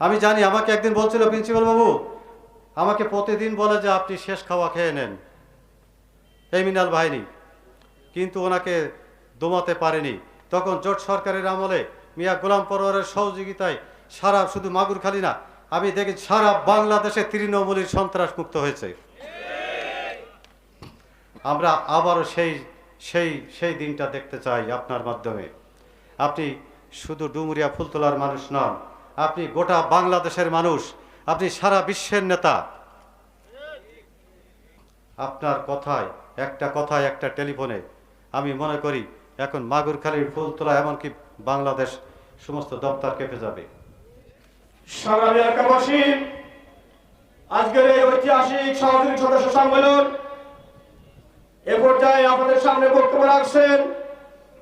আমি জানি আমাকে একদিন বলছিল প্রিন্সিপাল বাবু, আমাকে প্রতিদিন বলে যে আপনি শেষ খাওয়া খেয়ে নেন। এই মিনাল বাহিনী কিন্তু ওনাকে দমাতে পারেনি। তখন জোট সরকারের আমলে মিয়া গোলাম পরোয়ারের সহযোগিতায় সারা, শুধু মাগুরখালি না, আমি দেখি সারা বাংলাদেশে তৃণমূলের সন্ত্রাস মুক্ত হয়েছে। আমরা আবারও সেই সেই সেই দিনটা দেখতে চাই আপনার মাধ্যমে। আপনি শুধু ডুমুরিয়া ফুলতলার মানুষ নন আপনি গোটা বাংলাদেশের মানুষ, আপনি সারা বিশ্বের নেতা। আপনার কথায়, একটা কথায়, একটা টেলিফোনে আমি মনে করি, এখন মাগুরখালীর ফুলতলা এমনকি বাংলাদেশ সমস্ত দপ্তর কেঁপে যাবে। আজকের এই ঐতিহাসিক সামাজিক সদস্য সম্মেলন এ পর্যায়ে আমাদের সামনে বক্তব্য রাখছেন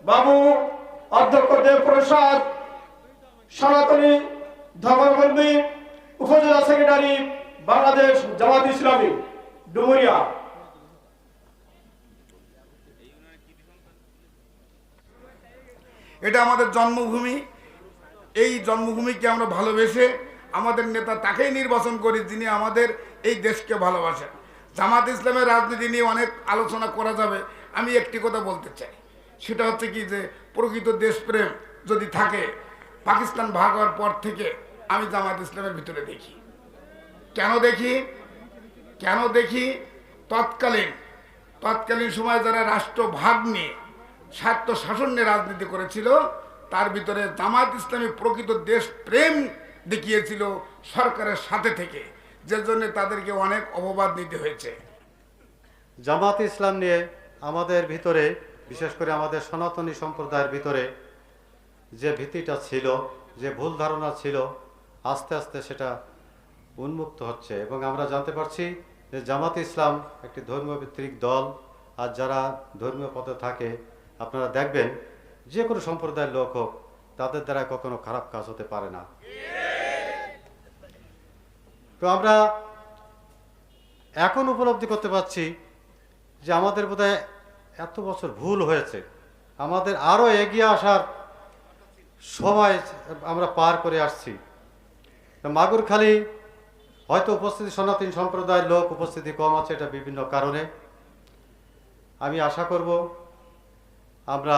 বাবু অধ্যক্ষ দেব প্রসাদ সনাতনী ধর্মকর্মী, উপজেলা সেক্রেটারি, বাংলাদেশ জামাত ইসলামী, ডুমুরিয়া। এটা আমাদের জন্মভূমি। এই জন্মভূমিকে আমরা ভালোবেসে আমাদের নেতা তাকেই নির্বাচন করি যিনি আমাদের এই দেশকে ভালোবাসেন। জামাত ইসলামের রাজনীতি নিয়ে অনেক আলোচনা করা যাবে। আমি একটি কথা বলতে চাই। সেটা হচ্ছে কি যে, প্রকৃত দেশপ্রেম যদি থাকে, পাকিস্তান ভাগ হওয়ার পর থেকে আমি জামাত ইসলামের ভিতরে দেখি। কেন দেখি? কেন দেখি? তৎকালীন তৎকালীন সময় যারা রাষ্ট্র ভাগ নিয়ে স্বার্থ শাসন নিয়ে রাজনীতি করেছিল, তার ভিতরে জামাত ইসলামী প্রকৃত দেশ প্রেম দেখিয়েছিল সরকারের সাথে থেকে, যে জন্য তাদেরকে অনেক অপবাদ নিতে হয়েছে। জামাত ইসলাম নিয়ে আমাদের ভিতরে, বিশেষ করে আমাদের সনাতনী সম্প্রদায়ের ভিতরে যে ভীতিটা ছিল, যে ভুল ধারণা ছিল আস্তে আস্তে সেটা উন্মুক্ত হচ্ছে এবং আমরা জানতে পারছি যে জামাত ইসলাম একটি ধর্মীয় ভিত্তিক দল। আর যারা ধর্মীয় পথে থাকে, আপনারা দেখবেন যে কোনো সম্প্রদায়ের লোক হোক, তাদের দ্বারা কখনো খারাপ কাজ হতে পারে না। তো আমরা এখন উপলব্ধি করতে পারছি যে আমাদের বোধহয় এত বছর ভুল হয়েছে। আমাদের আরও এগিয়ে আসার সময় আমরা পার করে আসছি। মাগুরখালি হয়তো উপস্থিতি সনাতন সম্প্রদায়ের লোক উপস্থিতি কম আছে, এটা বিভিন্ন কারণে। আমি আশা করব আমরা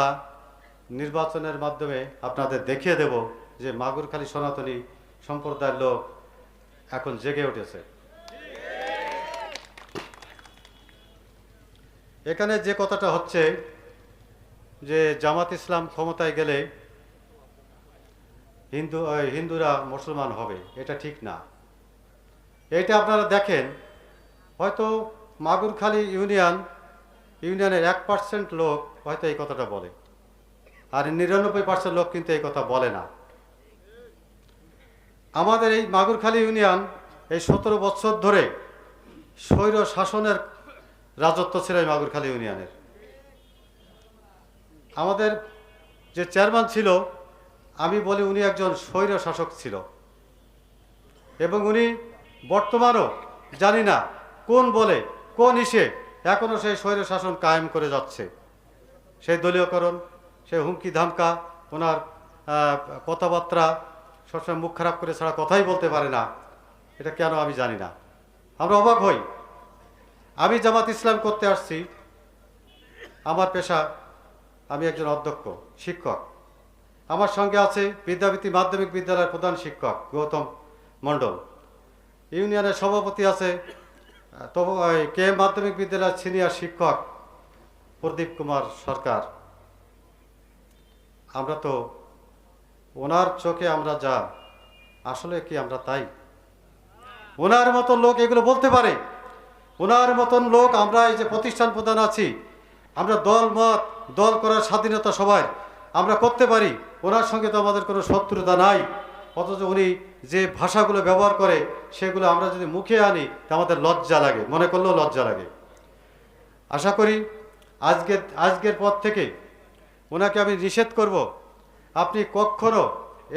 নির্বাচনের মাধ্যমে আপনাদের দেখিয়ে দেব যে মাগুরখালী সনাতনী সম্প্রদায়ের লোক এখন জেগে উঠেছে। এখানে যে কথাটা হচ্ছে যে জামাত ইসলাম ক্ষমতায় গেলে হিন্দু হিন্দুরা মুসলমান হবে, এটা ঠিক না। এটা আপনারা দেখেন, হয়তো মাগুরখালী ইউনিয়ন, ইউনিয়নের এক পার্সেন্ট লোক হয়তো এই কথাটা বলে, আর নিরানব্বই পার্সেন্ট লোক কিন্তু এই কথা বলে না। আমাদের এই মাগুরখালী ইউনিয়ন এই সতেরো বছর ধরে স্বৈর শাসনের রাজত্ব ছিল এই মাগুরখালী ইউনিয়নের। আমাদের যে চেয়ারম্যান ছিল আমি বলি উনি একজন স্বৈর শাসক ছিল। এবং উনি বর্তমানও জানি না কোন বলে, কোন ইসে এখনও সেই স্বৈর শাসন কায়েম করে যাচ্ছে। সেই দলীয়করণ, সেই হুমকি ধামকা, ওনার কথাবার্তা সবসময় মুখ খারাপ করে ছাড়া কথাই বলতে পারে না। এটা কেন আমি জানি না। আমরা অবাক হই। আমি জামাত ইসলাম করতে আসছি। আমার পেশা, আমি একজন অধ্যক্ষ, শিক্ষক। আমার সঙ্গে আছে বিদ্যাপীতি মাধ্যমিক বিদ্যালয়ের প্রধান শিক্ষক গৌতম মণ্ডল। ইউনিয়নের সভাপতি আছে কে মাধ্যমিক বিদ্যালয়ের সিনিয়র শিক্ষক প্রদীপ কুমার সরকার। আমরা তো ওনার চোখে আমরা যা, আসলে কি আমরা তাই? ওনার মতন লোক এগুলো বলতে পারে। ওনার মতন লোক আমরা এই যে প্রতিষ্ঠান প্রধান আছি, আমরা দল মত, দল করার স্বাধীনতা সবাই আমরা করতে পারি। ওনার সঙ্গে তো আমাদের কোনো শত্রুতা নাই। অথচ উনি যে ভাষাগুলো ব্যবহার করে, সেগুলো আমরা যদি মুখে আনি, তা আমাদের লজ্জা লাগে, মনে করলেও লজ্জা লাগে। আশা করি আজকের আজকের পর থেকে ওনাকে আমি নিষেধ করব, আপনি কখনো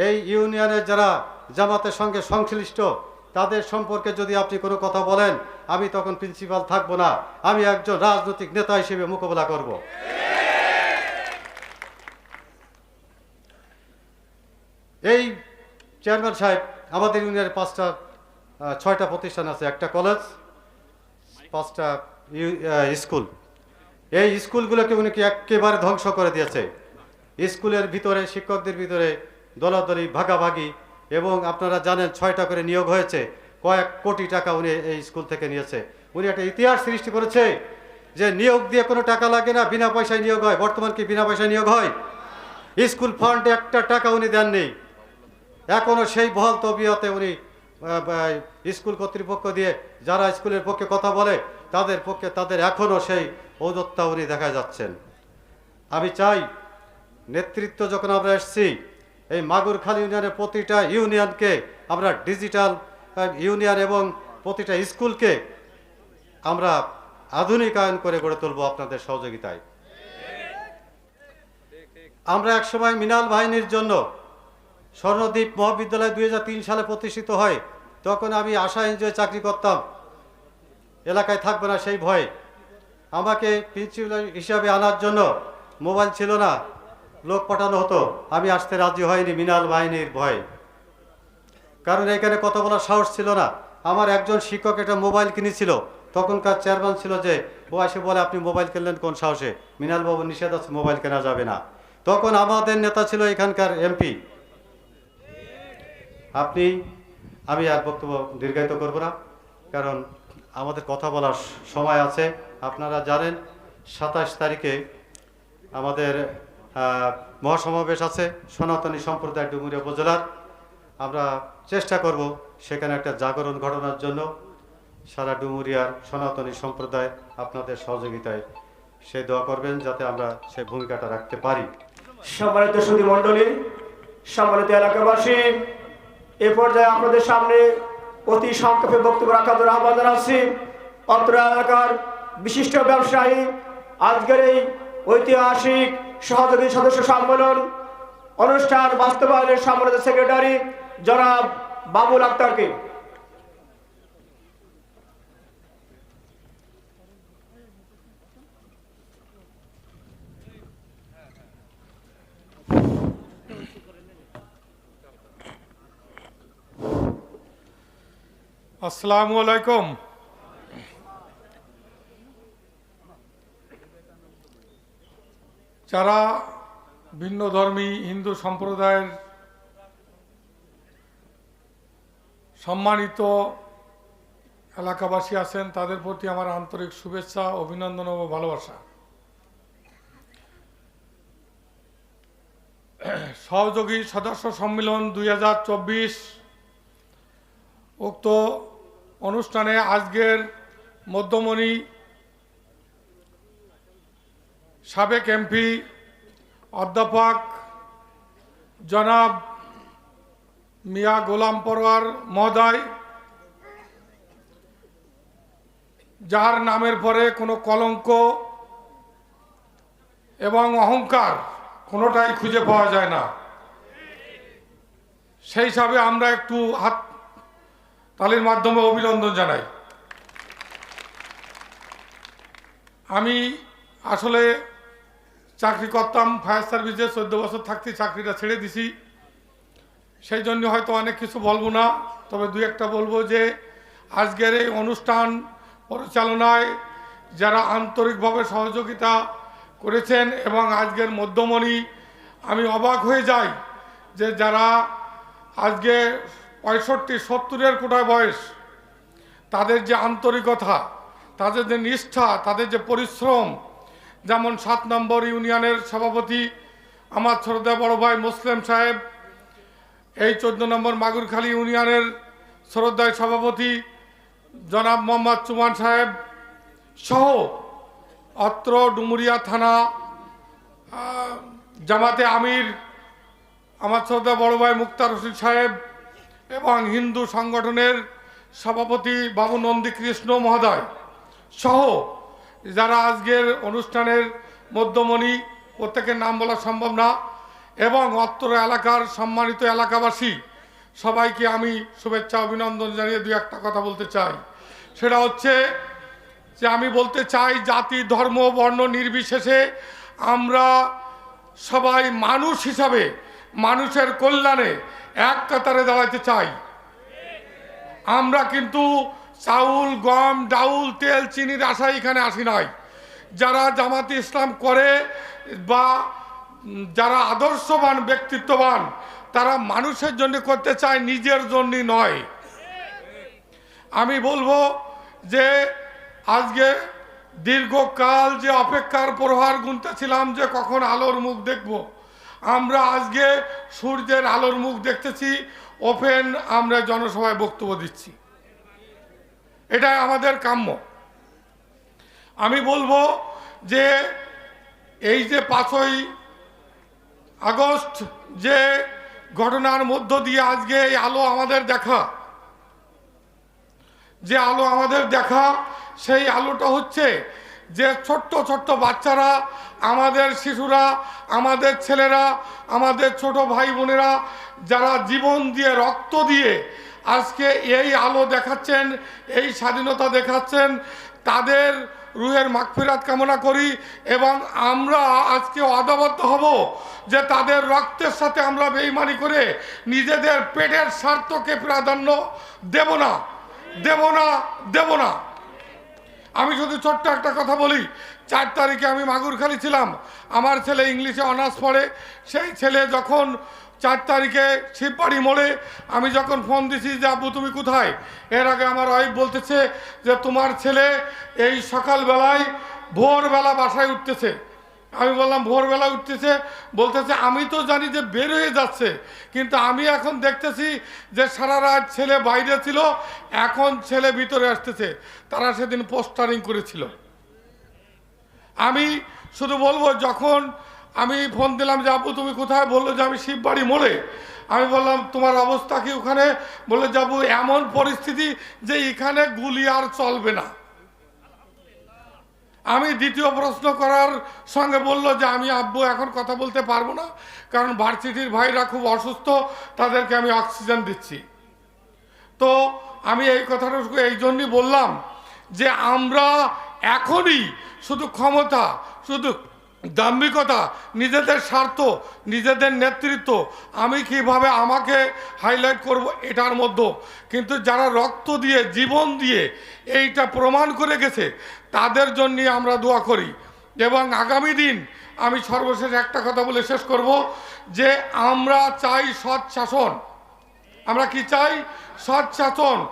এই ইউনিয়নের যারা জামাতের সঙ্গে সংশ্লিষ্ট, তাদের সম্পর্কে যদি আপনি কোনো কথা বলেন, আমি তখন প্রিন্সিপাল থাকব না। আমি একজন রাজনৈতিক নেতা হিসেবে মোকাবেলা করব। এই চেয়ারম্যান সাহেব, আমাদের ইউনিয়নে পাঁচটা ছয়টা প্রতিষ্ঠান আছে, একটা কলেজ, পাঁচটা স্কুল। এই স্কুলগুলোকে উনি কি একেবারে ধ্বংস করে দিয়েছে? স্কুলের ভিতরে, শিক্ষকদের ভিতরে দলাদলি, ভাগাভাগি এবং আপনারা জানেন ছয়টা করে নিয়োগ হয়েছে, কয়েক কোটি টাকা উনি এই স্কুল থেকে নিয়েছে। উনি একটা ইতিহাস সৃষ্টি করেছে যে নিয়োগ দিয়ে কোনো টাকা লাগে না, বিনা পয়সায় নিয়োগ হয়। বর্তমান কি বিনা পয়সায় নিয়োগ হয়? স্কুল ফান্ডে একটা টাকা উনি দেননি। এখনও সেই বহাল তবিয়তে উনি স্কুল কর্তৃপক্ষ দিয়ে যারা স্কুলের পক্ষে কথা বলে, তাদের পক্ষে, তাদের এখনও সেই ঔদত্তা উনি দেখা যাচ্ছেন। আমি চাই নেতৃত্ব যখন আমরা এসেছি, এই মাগুরখালী ইউনিয়নের প্রতিটা ইউনিয়নকে, আমরা ডিজিটাল ইউনিয়ন এবং প্রতিটা স্কুলকে আমরা আধুনিকায়ন করে গড়ে তুলব আপনাদের সহযোগিতায়। আমরা একসময় মিনাল বাহিনীর জন্য স্বর্ণদ্বীপ মহাবিদ্যালয় দুই হাজার তিন সালে প্রতিষ্ঠিত হয়। তখন আমি আশা এনজিও চাকরি করতাম। এলাকায় থাকবে না সেই ভয়ে। আমাকে প্রিন্সিপাল হিসাবে আনার জন্য মোবাইল ছিল না। লোক পাঠানো হতো। আমি আসতে রাজি হয়নি মিনাল বাহিনীর ভয়ে। কারণ এখানে কথা বলার সাহস ছিল না। আমার একজন শিক্ষক একটা মোবাইল কিনেছিল। তখনকার চেয়ারম্যান ছিল যে, ও এসে বলে আপনি মোবাইল কিনলেন কোন সাহসে? মিনাল বাবু নিষেধ আছে মোবাইল কেনা যাবে না। তখন আমাদের নেতা ছিল এখানকার এমপি। আপনি, আমি আর বক্তব্য দীর্ঘায়িত করব না, কারণ আমাদের কথা বলার সময় আছে। আপনারা জানেন, সাতাশ তারিখে আমাদের মহাসমাবেশ আছে, সনাতনী সম্প্রদায় ডুমুরিয়া উপজেলার। আমরা চেষ্টা করব সেখানে একটা জাগরণ ঘটনার জন্য। সারা ডুমুরিয়ার সনাতনী সম্প্রদায় আপনাদের সহযোগিতায় সে দোয়া করবেন যাতে আমরা সেই ভূমিকাটা রাখতে পারি। সম্মানিত সুধী মণ্ডলী, সম্মানিত এলাকাবাসী এ পর্যায়ে আপনাদের সামনে অতি সংক্ষেপে বক্তব্য রাখার আহ্বান জানাচ্ছি। অত্র এলাকার বিশিষ্ট ব্যবসায়ী, আজকের এই ঐতিহাসিক সহযোগী সদস্য সম্মেলন, অনুষ্ঠান বাস্তবায়নের সম্মানিত সেক্রেটারি জনাব বাবুল আক্তারকে। আসসালামু আলাইকুম। যারা ভিন্ন ধর্মী হিন্দু সম্প্রদায়ের সম্মানিত এলাকাবাসী আছেন, তাদের প্রতি আমার আন্তরিক শুভেচ্ছা, অভিনন্দন ও ভালোবাসা। সহযোগী সদস্য সম্মেলন দুই হাজার চব্বিশ উক্ত অনুষ্ঠানে আজকের মধ্যমণি সাবেক এমপি, অধ্যাপক জনাব মিয়া গোলাম পরোয়ার মহোদয় যার নামের পরে কোনো কলঙ্ক এবং অহংকার কোনোটাই খুঁজে পাওয়া যায় না। সেই হিসাবে আমরা একটু হাত তালির মাধ্যমে অভিনন্দন জানাই। আমি আসলে চাকরি করতাম ফায়ার সার্ভিসে চোদ্দ বছর থাকতে চাকরিটা ছেড়ে দিছি। সেই জন্য হয়তো অনেক কিছু বলব না, তবে দুই একটা বলব যে আজকের এই অনুষ্ঠান পরিচালনায় যারা আন্তরিকভাবে সহযোগিতা করেছেন এবং আজকের মধ্যমণি, আমি অবাক হয়ে যাই যে যারা আজকে পঁয়ষট্টি, সত্তরের কোটায় বয়স। তাদের যে আন্তরিকতা, তাদের যে নিষ্ঠা, তাদের যে পরিশ্রম, যেমন সাত নম্বর ইউনিয়নের সভাপতি আমার ছোটদা বড় ভাই মুসলিম সাহেব, এই চোদ্দ নম্বর মাগুরখালী ইউনিয়নের শ্রদ্ধায় সভাপতি জনাব মোহাম্মদ চুমান সাহেব সহ অত্র ডুমুরিয়া থানা জামাতে আমির, আমার শ্রদ্ধা বড় ভাই মুক্তার হোসেন সাহেব এবং হিন্দু সংগঠনের সভাপতি বাবু নন্দী কৃষ্ণ মহোদয় সহ যারা আজকের অনুষ্ঠানের মধ্যমণি, প্রত্যেকের নাম বলা সম্ভব না, এবং অত্র এলাকার সম্মানিত এলাকাবাসী, সবাইকে আমি শুভেচ্ছা, অভিনন্দন জানিয়ে দু একটা কথা বলতে চাই। সেটা হচ্ছে যে আমি বলতে চাই, জাতি, ধর্ম, বর্ণ নির্বিশেষে আমরা সবাই মানুষ হিসাবে, মানুষের কল্যাণে এক কাতারে দাঁড়াতে চাই। আমরা কিন্তু চাউল, গম, ডাউল, তেল চিনির আশায় এখানে আসি নাই। যারা জামাতে ইসলাম করে বা যারা আদর্শবান, ব্যক্তিত্ববান, তারা মানুষের জন্য করতে চায় নিজের জন্য নয়। আমি বলব যে আজকে দীর্ঘকাল যে অপেক্ষার প্রহার গুনতেছিলাম যে কখন আলোর মুখ দেখব। আমরা আজকে সূর্যের আলোর মুখ দেখতেছি, ওপেন আমরা জনসভায় বক্তব্য দিচ্ছি। এটাই আমাদের কাম্য। আমি বলব যে এই যে পাঁচই আগস্ট যে ঘটনার মধ্য দিয়ে আজকে এই আলো আমাদের দেখা, যে আলো আমাদের দেখা, সেই আলোটা হচ্ছে যে ছোট্ট ছোট্ট বাচ্চারা, আমাদের শিশুরা, আমাদের ছেলেরা, আমাদের ছোট ভাই বোনেরা যারা জীবন দিয়ে রক্ত দিয়ে আজকে এই আলো দেখাচ্ছেন, এই স্বাধীনতা দেখাচ্ছেন, তাদের রুহের মাগফিরাত কামনা করি এবং আমরা আজকে অদাবদ্ধ হব যে তাদের রক্তের সাথে আমরা বেইমানি করে নিজেদের পেটের স্বার্থকে প্রাধান্য দেব না দেব না দেব না। আমি শুধু ছোট্ট একটা কথা বলি, চার তারিখে আমি মাগুরখালি ছিলাম। আমার ছেলে ইংলিশে অনার্স পড়ে। সেই ছেলে যখন চার তারিখে শিববাড়ি মোড়ে আমি যখন ফোন দিছি যে, আব্বু, তুমি কোথায়? এর আগে আমার ওয়াইফ বলতেছে যে, তোমার ছেলে এই সকালবেলায় ভোরবেলা বাসায় উঠতেছে। আমি বললাম, ভোরবেলা উঠতেছে, বলতেছে, আমি তো জানি যে বের হয়ে যাচ্ছে, কিন্তু আমি এখন দেখতেছি যে সারা রাত ছেলে বাইরে ছিল, এখন ছেলে ভিতরে আসতেছে। তারা সেদিন পোস্টারিং করেছিল। আমি শুধু বলব, যখন আমি ফোন দিলাম যে, আপু, তুমি কোথায়? বলল যে, আমি শিববাড়ি মোড়ে। আমি বললাম, তোমার অবস্থা কি ওখানে? বলল যাব এমন পরিস্থিতি যে, এখানে গুলি আর চলবে না। আমি দ্বিতীয় প্রশ্ন করার সঙ্গে বলল যে আমি আব্বু এখন কথা বলতে পারব না, কারণ ভার্সিটির ভাইরা খুব অসুস্থ, তাদেরকে আমি অক্সিজেন দিচ্ছি। তো আমি এই কথাটা এই জন্যই বললাম যে আমরা এখনই শুধু ক্ষমতা, শুধু দাম্ভিকতা, নিজেদের স্বার্থ, নিজেদের নেতৃত্ব, আমি কীভাবে আমাকে হাইলাইট করব এটার মধ্যে। কিন্তু যারা রক্ত দিয়ে, জীবন দিয়ে এইটা প্রমাণ করে গেছে তাদের জন্যই আমরা দোয়া করি। এবং আগামী দিন আমি সর্বশেষ একটা কথা বলে শেষ করব যে আমরা চাই সৎ শাসন। আমরা কি চাই? সৎ শাসন।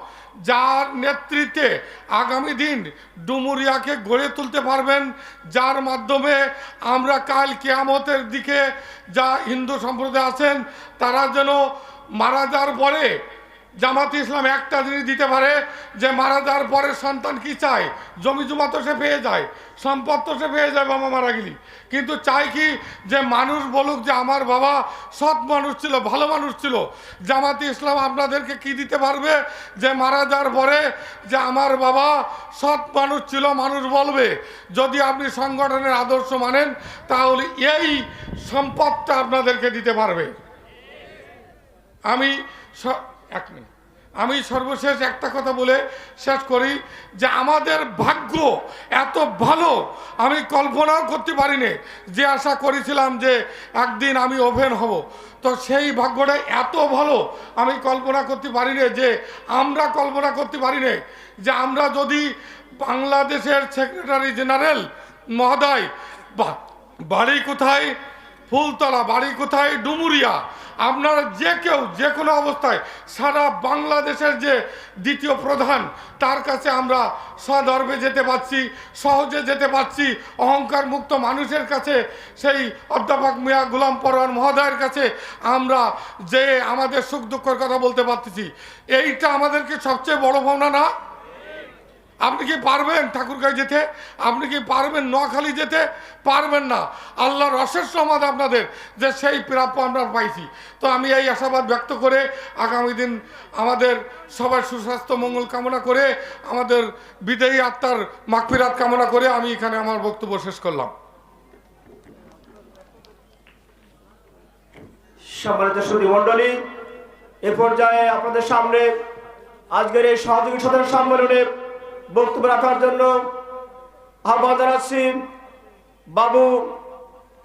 যার নেতৃত্বে আগামী দিন ডুমুরিয়াকে গড়ে তুলতে পারবেন, যার মাধ্যমে আমরা কাল কেয়ামতের দিকে যা হিন্দু সম্প্রদায় আছেন, তারা যেন মারা যাওয়ার পরে জামাত ইসলাম একটা জিনিস দিতে পারে যে মারা যাওয়ার পরে সন্তান কি চায়? জমি জমা তো সে পেয়ে যায়, সম্পদ তো সে পেয়ে যায় বাবা মারা গেলি কিন্তু চাই কি যে মানুষ বলুক যে আমার বাবা সৎ মানুষ ছিল, ভালো মানুষ ছিল। জামাতে ইসলাম আপনাদেরকে কি দিতে পারবে? যে মারা যাওয়ার পরে যে আমার বাবা সৎ মানুষ ছিল, মানুষ বলবে। যদি আপনি সংগঠনের আদর্শ মানেন, তাহলে এই সম্পদটা আপনাদেরকে দিতে পারবে। আমি এক মিনিট। আমি সর্বশেষ একটা কথা বলে শেষ করি যে আমাদের ভাগ্য এত ভালো, আমি কল্পনাও করতে পারিনি যে আশা করেছিলাম যে একদিন আমি ওভেন হব। তো সেই ভাগ্যটা এত ভালো, আমি কল্পনা করতে পারিনি যে আমরা কল্পনা করতে পারিনি যে আমরা যদি বাংলাদেশের সেক্রেটারি জেনারেল মহোদয় বাড়ি কোথায় ফুলতলা বাড়ি কোথায়? ডুমুরিয়া। আপনারা যে কেউ, যে কোনো অবস্থায় সারা বাংলাদেশের যে দ্বিতীয় প্রধান, তার কাছে আমরা সদর্ভে যেতে পারছি, সহজে যেতে পারছি। অহংকার মুক্ত মানুষের কাছে, সেই অধ্যাপক মিয়া গুলাম পরোয়ান মহোদয়ের কাছে আমরা যে আমাদের সুখ দুঃখের কথা বলতে পারতেছি, এইটা আমাদেরকে সবচেয়ে বড় ভাবনা না? আপনি কি পারবেন ঠাকুরগাঁও যেতে? আপনি কি পারবেন নোয়াখালী যেতে? পারবেন না। আল্লাহর অশেষ সমাদ আপনাদের যে সেই প্রাপ্য আমরা পাইছি। তো আমি এই আশাবাদ ব্যক্ত করে আগামী দিন আমাদের সবার সুস্বাস্থ্য, মঙ্গল কামনা করে, আমাদের বিদেয়ী আত্মার মাগফিরাত কামনা করে আমি এখানে আমার বক্তব্য শেষ করলাম। সম্মানিত সুদী মণ্ডলী, এ পর্যায়ে আপনাদের সামনে আজকের এই সহযোগী সাধারণ সম্মেলনে বক্তব্য রাখার জন্য আহ্বান জানাচ্ছি বাবু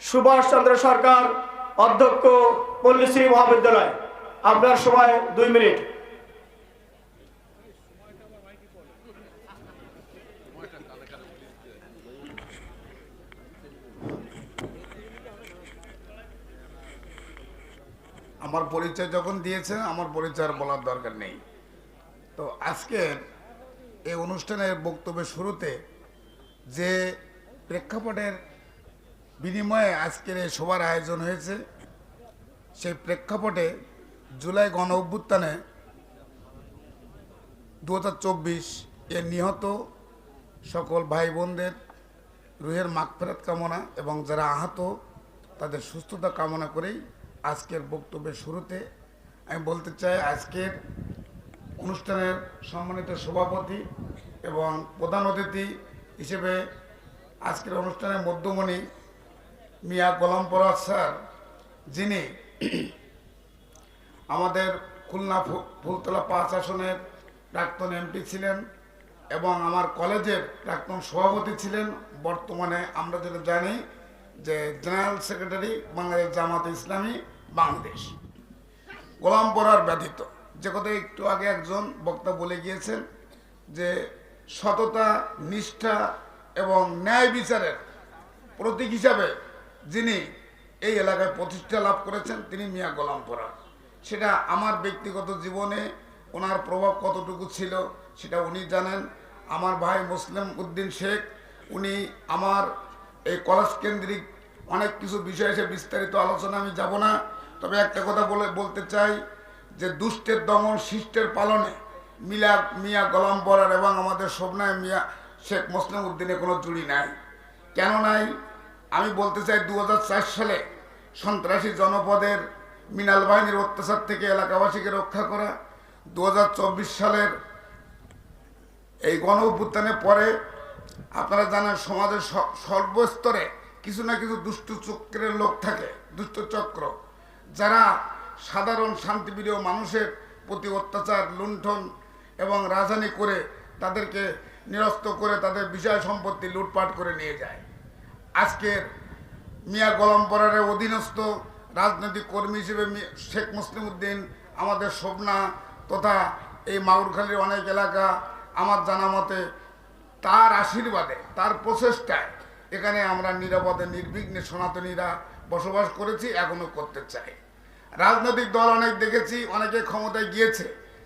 সুভাষ চন্দ্র সরকার অধ্যক্ষ পল্লীশ্রী মহাবিদ্যালয়। আপনার সময় দুই মিনিট। আমার পরিচয় যখন দিয়েছেন, আমার পরিচয় বলার দরকার নেই। তো আজকের এই অনুষ্ঠানের বক্তব্যের শুরুতে যে প্রেক্ষাপটের বিনিময়ে আজকের এই সভার আয়োজন হয়েছে, সেই প্রেক্ষাপটে জুলাই গণ অভ্যুত্থানে দু হাজার চব্বিশ এর নিহত সকল ভাই বোনদের রুহের মাগফেরাত কামনা এবং যারা আহত তাদের সুস্থতা কামনা করেই আজকের বক্তব্যের শুরুতে আমি বলতে চাই, আজকের অনুষ্ঠানের সম্মানিত সভাপতি এবং প্রধান অতিথি হিসেবে আজকের অনুষ্ঠানের মধ্যমণি মিয়া গোলাম পরাজ স্যার, যিনি আমাদের খুলনা ফুলতলা পাঁচ আসনের প্রাক্তন এমপি ছিলেন এবং আমার কলেজের প্রাক্তন সভাপতি ছিলেন। বর্তমানে আমরা যেটা জানি যে জেনারেল সেক্রেটারি বাংলাদেশ জামাত ইসলামী, বাংলাদেশ। গোলাম পরার ব্যতীত। যে কথা একটু আগে একজন বক্তা বলে গিয়েছেন যে সততা, নিষ্ঠা এবং ন্যায় বিচারের প্রতীক হিসাবে যিনি এই এলাকায় প্রতিষ্ঠা লাভ করেছেন, তিনি মিয়া গোলাম সেটা আমার ব্যক্তিগত জীবনে ওনার প্রভাব কতটুকু ছিল সেটা উনি জানেন। আমার ভাই মুসলিম উদ্দিন শেখ, উনি আমার এই কলেজ কেন্দ্রিক অনেক কিছু বিষয় এসে বিস্তারিত আলোচনা আমি যাব না। তবে একটা কথা বলে, বলতে চাই যে দুষ্টের দমন শিষ্টের পালনে মিলা, মিয়া গোলাম বরার এবং আমাদের স্বপ্নায় মিয়া শেখ মুসলিম উদ্দিনে কোনো জুড়ি নাই। কেন নাই? আমি বলতে চাই দু সালে সন্ত্রাসী জনপদের মিনাল বাহিনীর অত্যাচার থেকে এলাকাবাসীকে রক্ষা করা দু হাজার চব্বিশ সালের এই গণ অভ্যুত্থানের পরে আপনারা জানেন সমাজের সর্বস্তরে কিছু না কিছু দুষ্ট চক্রের লোক থাকে, দুষ্ট চক্র, যারা সাধারণ শান্তিপ্রিয় মানুষের প্রতি অত্যাচার, লুণ্ঠন এবং রাজধানী করে তাদেরকে নিরস্ত করে তাদের বিষয় সম্পত্তি লুটপাট করে নিয়ে যায়। আজকের মিয়া গোলাম পরারের অধীনস্থ রাজনৈতিক কর্মী হিসেবে শেখ মুসলিম উদ্দিন আমাদের শোভনা তথা এই মাগুরখালীর অনেক এলাকা আমার জানা মতে তার আশীর্বাদে, তার প্রচেষ্টায় এখানে আমরা নিরাপদে, নির্বিঘ্নে সনাতনীরা বসবাস করেছি, এখনও করতে চাই। রাজনৈতিক দল অনেক দেখেছি, অনেকে ক্ষমতায় গিয়েছে।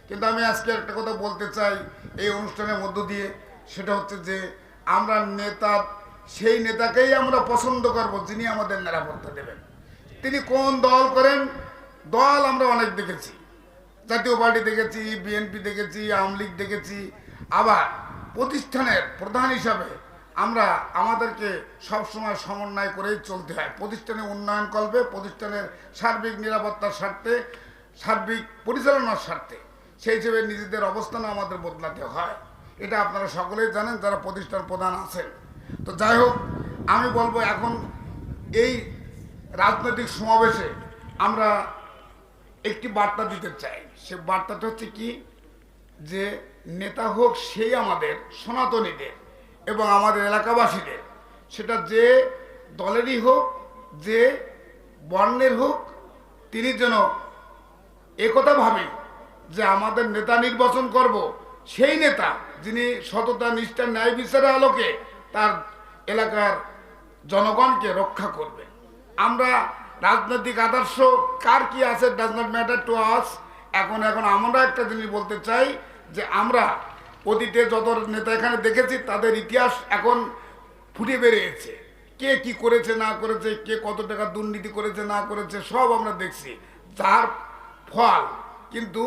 কিন্তু আমি আজকে একটা কথা বলতে চাই এই অনুষ্ঠানের মধ্য দিয়ে। সেটা হচ্ছে যে, আমরা নেতা, সেই নেতাকেই আমরা পছন্দ করব যিনি আমাদের নিরাপত্তা দেবেন। তিনি কোন দল করেন? দল আমরা অনেক দেখেছি। জাতীয় পার্টি দেখেছি, বিএনপি দেখেছি, আওয়ামী লীগ দেখেছি। আবার প্রতিষ্ঠানের প্রধান হিসাবে আমরা আমাদেরকে সবসময় সমন্বয় করেই চলতে হয়। প্রতিষ্ঠানের উন্নয়ন কল্পে, প্রতিষ্ঠানের সার্বিক নিরাপত্তার স্বার্থে, সার্বিক পরিচালনার স্বার্থে। সেই হিসেবে নিজেদের অবস্থানও আমাদের বদলাতে হয়। এটা আপনারা সকলেই জানেন, যারা প্রতিষ্ঠান প্রধান আছেন। তো যাই হোক, আমি বলব এখন এই রাজনৈতিক সমাবেশে আমরা একটি বার্তা দিতে চাই। সে বার্তাটা হচ্ছে কি? যে নেতা হোক, সেই আমাদের সনাতনীদের এবং আমাদের এলাকাবাসীদের। সেটা যে দলেরই হোক, যে বর্ণের হোক, তিনি যেন একথা ভাবি যে আমাদের নেতা নির্বাচন করব, সেই নেতা যিনি সততা নিষ্ঠা ন্যায় বিচারের আলোকে তার এলাকার জনগণকে রক্ষা করবে আমরা রাজনৈতিক আদর্শ, কার কি আছে does not matter to us এখন এখন আমরা একটা জিনিস বলতে চাই যে আমরা অতীতে যত নেতা এখানে দেখেছি, তাদের ইতিহাস এখন ফুটে বেরিয়েছে। কে কি করেছে, না করেছে, কে কত টাকা দুর্নীতি করেছে, না করেছে, সব আমরা দেখছি। যার ফল কিন্তু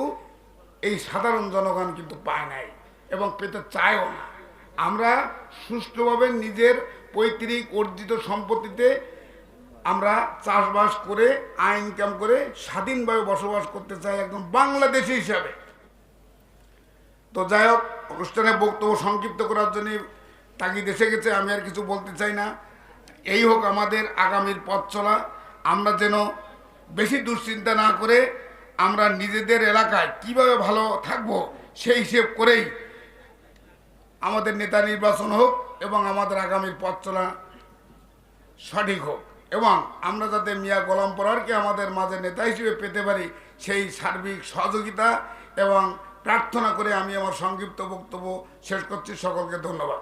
এই সাধারণ জনগণ কিন্তু পায় নাই এবং পেতে চায়ও না। আমরা সুষ্ঠুভাবে নিজের পৈতৃক অর্জিত সম্পত্তিতে আমরা চাষবাস করে আয় ইনকাম করে স্বাধীনভাবে বসবাস করতে চাই একদম বাংলাদেশি হিসাবে। তো যাই হোক, অনুষ্ঠানে বক্তব্য সংক্ষিপ্ত করার জন্য তাগিদ এসে গেছে, আমি আর কিছু বলতে চাই না। এই হোক আমাদের আগামীর পথ চলা, আমরা যেন বেশি দুশ্চিন্তা না করে আমরা নিজেদের এলাকায় কীভাবে ভালো থাকব সেই হিসেব করেই আমাদের নেতা নির্বাচন হোক এবং আমাদের আগামীর পথ চলা সঠিক হোক। এবং আমরা যাতে মিয়া গোলাম পরারকে আমাদের মাঝে নেতা হিসেবে পেতে পারি সেই সার্বিক সহযোগিতা এবং প্রার্থনা করে আমি আমার সংক্ষিপ্ত বক্তব্য শেষ করছি। সকলকে ধন্যবাদ।